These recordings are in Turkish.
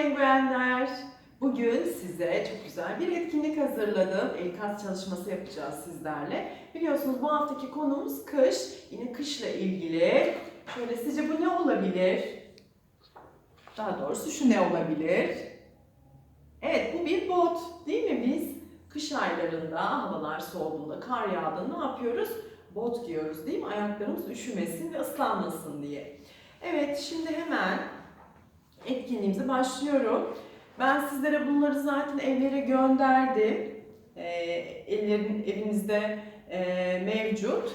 penguenler. Bugün size çok güzel bir etkinlik hazırladım. El kas çalışması yapacağız sizlerle. Biliyorsunuz bu haftaki konumuz kış. Yine kışla ilgili. Şöyle sizce bu ne olabilir? Daha doğrusu şu ne olabilir? Evet bu bir bot değil mi biz? Kış aylarında havalar soğuduğunda, kar yağdığında ne yapıyoruz? Bot giyiyoruz değil mi? Ayaklarımız üşümesin ve ıslanmasın diye. Evet şimdi hemen etkinliğimize başlıyorum. Ben sizlere bunları zaten evlere gönderdim. Ee, ellerin evinizde e, mevcut.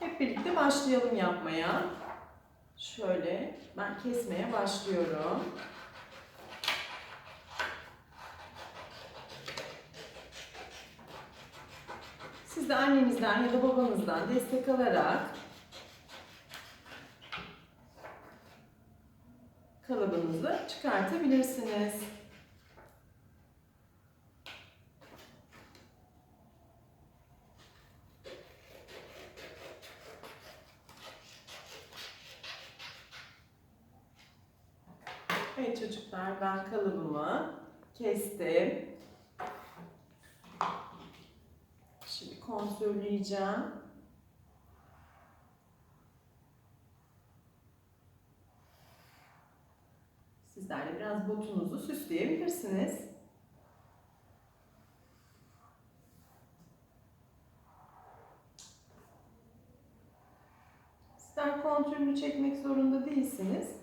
Hep birlikte başlayalım yapmaya. Şöyle ben kesmeye başlıyorum. Siz de annenizden ya da babanızdan destek alarak kalıbınızı çıkartabilirsiniz. Evet çocuklar ben kalıbımı kestim. Şimdi kontrolleyeceğim. Sizler de biraz botunuzu süsleyebilirsiniz. Sizler kontrolünü çekmek zorunda değilsiniz.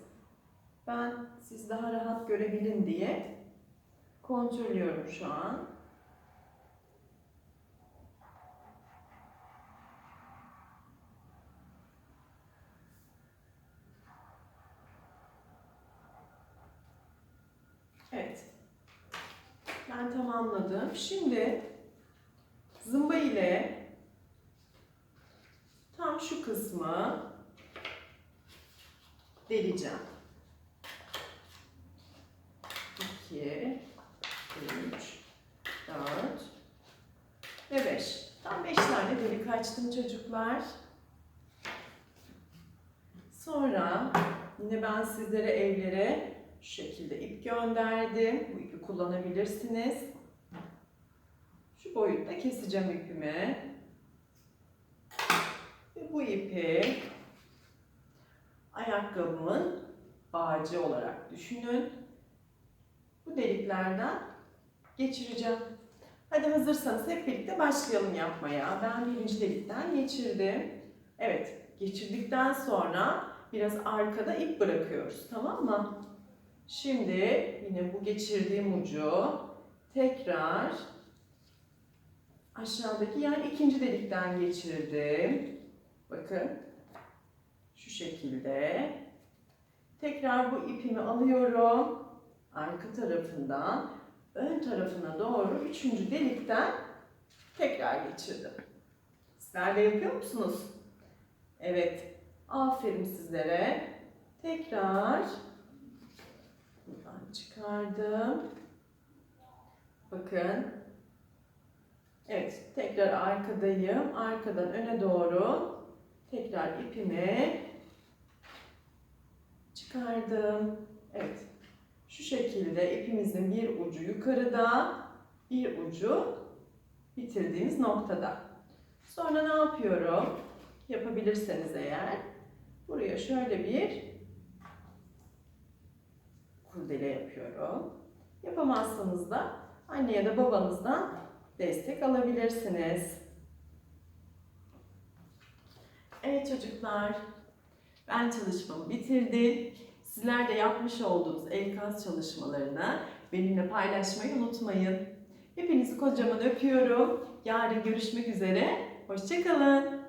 Ben siz daha rahat görebilin diye kontrollüyorum şu an. Evet. Ben tamamladım. Şimdi zımba ile tam şu kısmı deleceğim. 2 3 4 ve 5. Tam 5 tane delik açtım çocuklar. Sonra yine ben sizlere evlere şu şekilde ip gönderdim. Bu ipi kullanabilirsiniz. Şu boyutta keseceğim ipimi. Ve bu ipi ayakkabımın bağcı olarak düşünün. Bu deliklerden geçireceğim. Hadi hazırsanız hep birlikte başlayalım yapmaya. Ben birinci delikten geçirdim. Evet, geçirdikten sonra biraz arkada ip bırakıyoruz. Tamam mı? Şimdi yine bu geçirdiğim ucu tekrar aşağıdaki yani ikinci delikten geçirdim. Bakın şu şekilde. Tekrar bu ipimi alıyorum. Arka tarafından ön tarafına doğru üçüncü delikten tekrar geçirdim. Sizler de yapıyor musunuz? Evet. Aferin sizlere. Tekrar buradan çıkardım. Bakın. Evet. Tekrar arkadayım. Arkadan öne doğru tekrar ipimi çıkardım. Evet. Şu şekilde ipimizin bir ucu yukarıda, bir ucu bitirdiğimiz noktada. Sonra ne yapıyorum? Yapabilirseniz eğer buraya şöyle bir kurdele yapıyorum. Yapamazsanız da anne ya da babanızdan destek alabilirsiniz. Evet çocuklar, ben çalışmamı bitirdim. Sizler de yapmış olduğunuz el kas çalışmalarını benimle paylaşmayı unutmayın. Hepinizi kocaman öpüyorum. Yarın görüşmek üzere. Hoşçakalın.